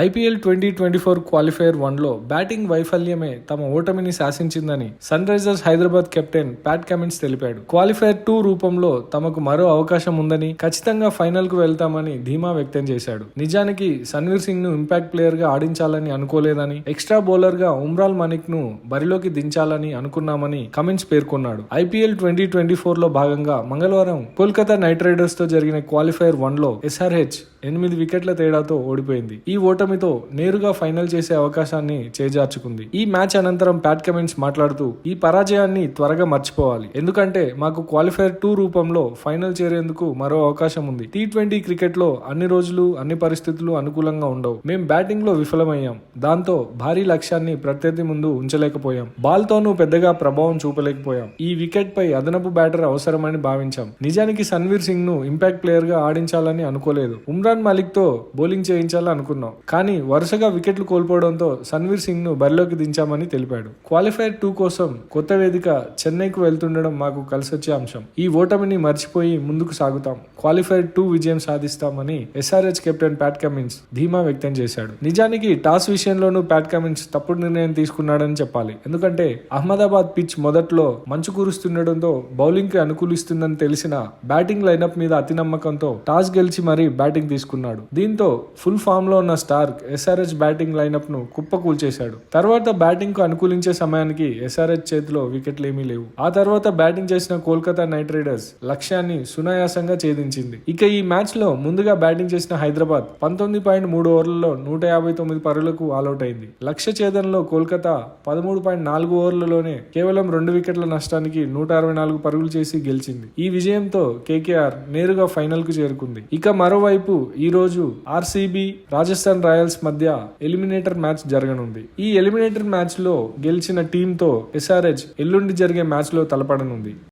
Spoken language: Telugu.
IPL twenty twenty four qualifier వన్లో బ్యాటింగ్ వైఫల్యమే తమ ఓటమిని శాసించిందని Sunrisers Hyderabad captain Pat Cummins తెలిపాడు. క్వాలిఫైయర్ టూ రూపంలో తమకు మరో అవకాశం ఉందని ఖచ్చితంగా ఫైనల్కు వెళ్తామని ధీమా వ్యక్తం చేశాడు. నిజానికి సన్వీర్ సింగ్ను ఇంపాక్ట్ ప్లేయర్గా ఆడించాలని అనుకోలేదని ఎక్స్ట్రా బౌలర్గా ఉమ్రాల్ మనిక్ను బరిలోకి దించాలని అనుకున్నామని కమిన్స్ పేర్కొన్నాడు. ఐపీఎల్ ట్వంటీ ట్వంటీ ఫోర్లో భాగంగా మంగళవారం కోల్కతా నైట్ రైడర్స్తో జరిగిన క్వాలిఫైయర్ వన్లో ఎస్ఆర్హెచ్ ఎనిమిది వికెట్ల తేడాతో ఓడిపోయింది. ఈ ఓట ఓటమితో నేరుగా ఫైనల్ చేసే అవకాశాన్ని చేజార్చుకుంది. ఈ మ్యాచ్ అనంతరం ప్యాట్ కమెంట్స్ మాట్లాడుతూ ఈ పరాజయాన్ని త్వరగా మర్చిపోవాలి. ఎందుకంటే మాకు క్వాలిఫైర్ టూ రూపంలో ఫైనల్ చేరేందుకు మరో అవకాశం ఉంది. టీ ట్వంటీ క్రికెట్లో అన్ని రోజులు అన్ని పరిస్థితులు అనుకూలంగా ఉండవు. మేం బ్యాటింగ్లో విఫలమయ్యాం. దాంతో భారీ లక్ష్యాన్ని ప్రత్యర్థి ముందు ఉంచలేకపోయాం. బాల్ తోనూ పెద్దగా ప్రభావం చూపలేకపోయాం. ఈ వికెట్ పై అదనపు బ్యాటర్ అవసరమని భావించాం. నిజానికి సన్వీర్ సింగ్ను ఇంపాక్ట్ ప్లేయర్గా ఆడించాలని అనుకోలేదు. ఉమ్రాన్ మాలిక్తో బౌలింగ్ చేయించాలని అనుకున్నాం. కానీ వరుసగా వికెట్లు కోల్పోవడంతో సన్వీర్ సింగ్ను బరిలోకి దించామని తెలిపాడు. క్వాలిఫైర్ టూ కోసం కొత్త వేదిక చెన్నైకు వెళ్తుండడం మాకు కలిసొచ్చే అంశం. ఈ ఓటమిని మర్చిపోయి ముందుకు సాగుతాం. క్వాలిఫైర్ టూ విజయం సాధిస్తామని ఎస్ఆర్హెచ్ కెప్టెన్ ప్యాట్ కమిన్స్ ధీమా వ్యక్తం చేశాడు. నిజానికి టాస్ విషయంలోనూ ప్యాట్ కమిన్స్ తప్పుడు నిర్ణయం తీసుకున్నాడని చెప్పాలి. ఎందుకంటే అహ్మదాబాద్ పిచ్ మొదట్లో మంచు కురుస్తుండడంతో బౌలింగ్కి అనుకూలిస్తుందని తెలిసిన బ్యాటింగ్ లైనప్ మీద అతి నమ్మకంతో టాస్ గెలిచి మరీ బ్యాటింగ్ తీసుకున్నాడు. దీంతో ఫుల్ ఫామ్లో ఉన్న స్టార్క్ ఎస్ఆర్హెచ్ బ్యాటింగ్ లైనప్ను కుప్పకూల్చేశాడు తర్వాత బ్యాటింగ్కు అనుకూలించే సమయానికి ఎస్ఆర్హెచ్ చేతిలో వికెట్లు ఏమీ లేవు. ఆ తర్వాత బ్యాటింగ్ చేసిన కోల్కతా నైట్ రైడర్స్ లక్ష్యాన్ని సునాయాసంగా ఛేదించింది. ఇక ఈ మ్యాచ్లో ముందుగా బ్యాటింగ్ చేసిన హైదరాబాద్ పంతొమ్మిది పాయింట్ మూడు ఓవర్లలో నూట యాభై తొమ్మిది పరులకు ఆల్అౌట్ అయింది లక్ష్య ఛేదనలో కోల్కతా పదమూడు పాయింట్ నాలుగు ఓవర్లలోనే కేవలం రెండు వికెట్ల నష్టానికి నూట అరవై నాలుగు పరుగులు చేసి గెలిచింది. ఈ విజయంతో కేకేఆర్ నేరుగా ఫైనల్కు చేరుకుంది. ఇక మరోవైపు ఈ రోజు ఆర్సీబీ రాజస్థాన్ రాయల్స్ మధ్య ఎలిమినేటర్ మ్యాచ్ జరగనుంది. ఈ ఎలిమినేటర్ మ్యాచ్లో గెలిచిన టీంతో ఎస్ఆర్హెచ్ ఎల్లుండి జరిగే మ్యాచ్లో తలపడనుంది.